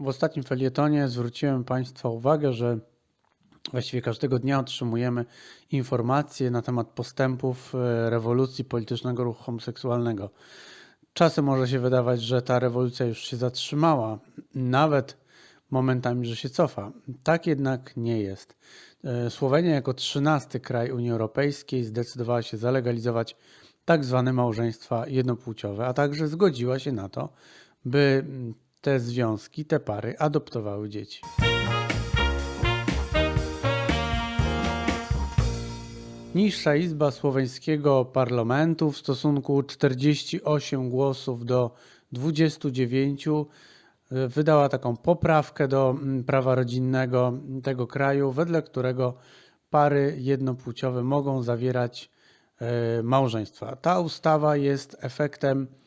W ostatnim felietonie zwróciłem Państwa uwagę, że właściwie każdego dnia otrzymujemy informacje na temat postępów e, rewolucji politycznego ruchu homoseksualnego. Czasem może się wydawać, że ta rewolucja już się zatrzymała, nawet momentami, że się cofa. Tak jednak nie jest. E, Słowenia jako trzynasty kraj Unii Europejskiej zdecydowała się zalegalizować tak zwane małżeństwa jednopłciowe, a także zgodziła się na to, by te związki, te pary adoptowały dzieci. Niższa Izba Słoweńskiego Parlamentu w stosunku 48 głosów do 29 y, wydała taką poprawkę do mm, prawa rodzinnego tego kraju, wedle którego pary jednopłciowe mogą zawierać e, małżeństwa. Ta ustawa jest efektem e,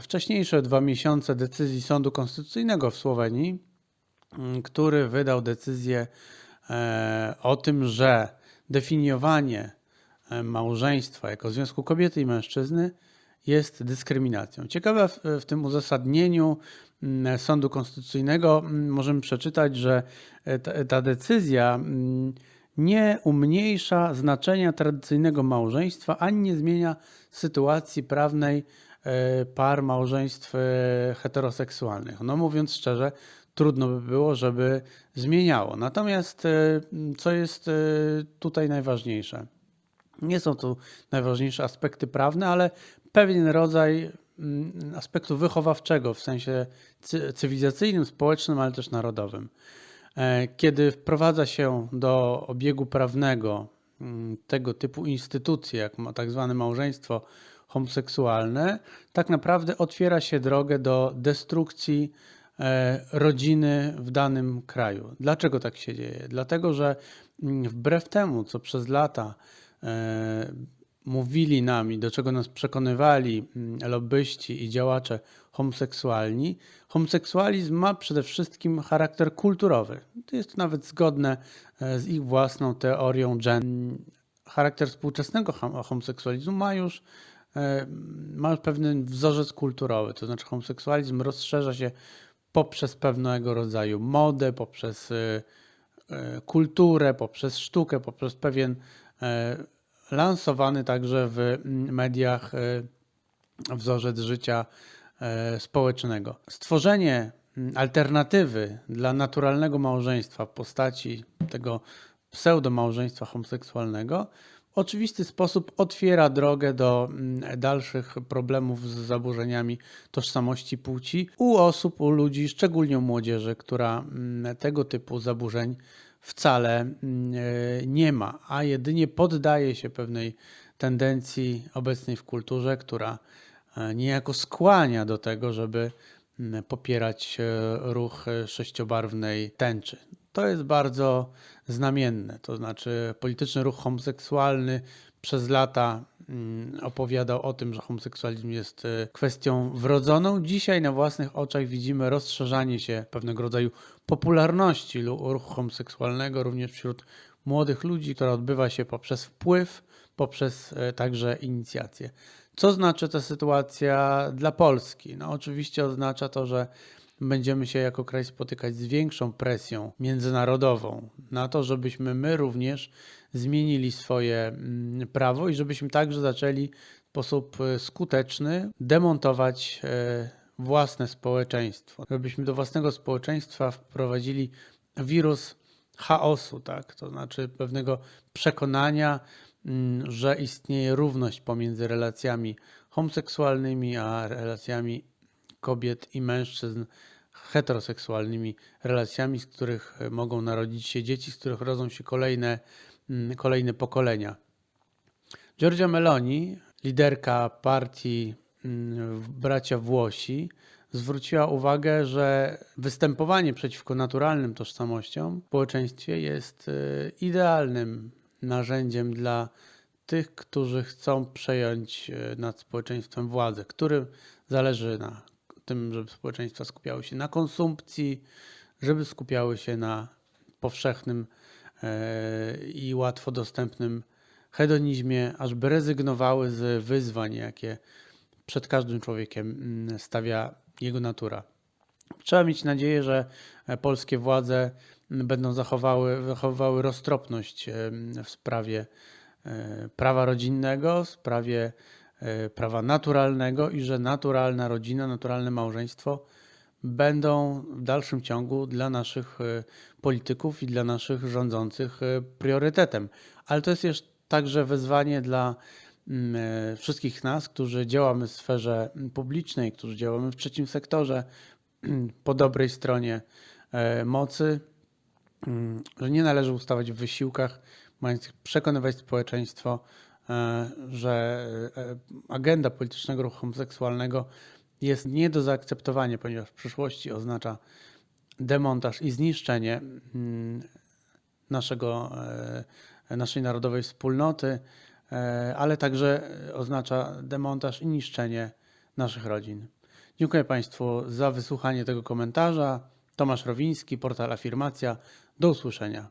wcześniejsze dwa miesiące decyzji Sądu Konstytucyjnego w Słowenii, m, który wydał decyzję e, o tym, że definiowanie e, małżeństwa jako związku kobiety i mężczyzny jest dyskryminacją. Ciekawe w, tym uzasadnieniu mm, Sądu Konstytucyjnego mm, możemy przeczytać, że e, ta, decyzja mm, nie umniejsza znaczenia tradycyjnego małżeństwa ani nie zmienia sytuacji prawnej par małżeństw e, heteroseksualnych. No mówiąc szczerze, trudno by było, żeby zmieniało. Natomiast e, co jest e, tutaj najważniejsze? Nie są tu najważniejsze aspekty prawne, ale pewien rodzaj mm, aspektu wychowawczego w sensie cy- cywilizacyjnym, społecznym, ale też narodowym. E, Kiedy wprowadza się do obiegu prawnego mm, tego typu instytucje, jak tak zwane małżeństwo homoseksualne, tak naprawdę otwiera się drogę do destrukcji e, rodziny w danym kraju. Dlaczego tak się dzieje? Dlatego, że mm, wbrew temu, co przez lata e, mówili nam i do czego nas przekonywali mm, lobbyści i działacze homoseksualni, homoseksualizm ma przede wszystkim charakter kulturowy. To jest nawet zgodne e, z ich własną teorią gender. Charakter współczesnego hom- homoseksualizmu ma już, ma już pewien wzorzec kulturowy, to znaczy homoseksualizm rozszerza się poprzez pewnego rodzaju modę, poprzez e, e, kulturę, poprzez sztukę, poprzez pewien e, lansowany także w mediach e, wzorzec życia e, społecznego. Stworzenie alternatywy dla naturalnego małżeństwa w postaci tego pseudomałżeństwa homoseksualnego oczywisty sposób otwiera drogę do mm, dalszych problemów z zaburzeniami tożsamości płci u osób, u ludzi, szczególnie u młodzieży, która mm, tego typu zaburzeń wcale mm, e, nie ma, a jedynie poddaje się pewnej tendencji obecnej w kulturze, która e, niejako skłania do tego, żeby popierać e, ruch sześciobarwnej tęczy. To jest bardzo znamienne. To znaczy, polityczny ruch homoseksualny przez lata mm, opowiadał o tym, że homoseksualizm jest e, kwestią wrodzoną. Dzisiaj na własnych oczach widzimy rozszerzanie się pewnego rodzaju popularności ruchu homoseksualnego również wśród młodych ludzi, która odbywa się poprzez wpływ, poprzez e, także inicjację. Co znaczy ta sytuacja dla Polski? No, oczywiście oznacza to, że będziemy się jako kraj spotykać z większą presją międzynarodową na to, żebyśmy my również zmienili swoje mm, prawo i żebyśmy także zaczęli w sposób e, skuteczny demontować e, własne społeczeństwo. Żebyśmy do własnego społeczeństwa wprowadzili wirus chaosu, tak? To znaczy pewnego przekonania, mm, że istnieje równość pomiędzy relacjami homoseksualnymi a relacjami kobiet i mężczyzn heteroseksualnymi relacjami, z których e, mogą narodzić się dzieci, z których rodzą się kolejne, mm, kolejne pokolenia. Giorgia Meloni, liderka partii mm, Bracia Włosi, zwróciła uwagę, że występowanie przeciwko naturalnym tożsamościom w społeczeństwie jest e, idealnym narzędziem dla tych, którzy chcą przejąć e, nad społeczeństwem władzę, którym zależy na tym, żeby społeczeństwa skupiały się na konsumpcji, żeby skupiały się na powszechnym e, i łatwo dostępnym hedonizmie, ażby rezygnowały z wyzwań, jakie przed każdym człowiekiem mm, stawia jego natura. Trzeba mieć nadzieję, że e, polskie władze m, będą zachowały, roztropność w sprawie e, prawa rodzinnego, w sprawie prawa naturalnego i że naturalna rodzina, naturalne małżeństwo będą w dalszym ciągu dla naszych e, polityków i dla naszych rządzących e, priorytetem. Ale to jest jeszcze także wezwanie dla mm, e, wszystkich nas, którzy działamy w sferze publicznej, którzy działamy w trzecim sektorze, po dobrej stronie e, mocy, mm, że nie należy ustawać w wysiłkach mających przekonywać społeczeństwo, e, że e, agenda politycznego ruchu homoseksualnego jest nie do zaakceptowania, ponieważ w przyszłości oznacza demontaż i zniszczenie mm, naszego, e, naszej narodowej wspólnoty, e, ale także oznacza demontaż i niszczenie naszych rodzin. Dziękuję Państwu za wysłuchanie tego komentarza. Tomasz Rowiński, portal Afirmacja. Do usłyszenia.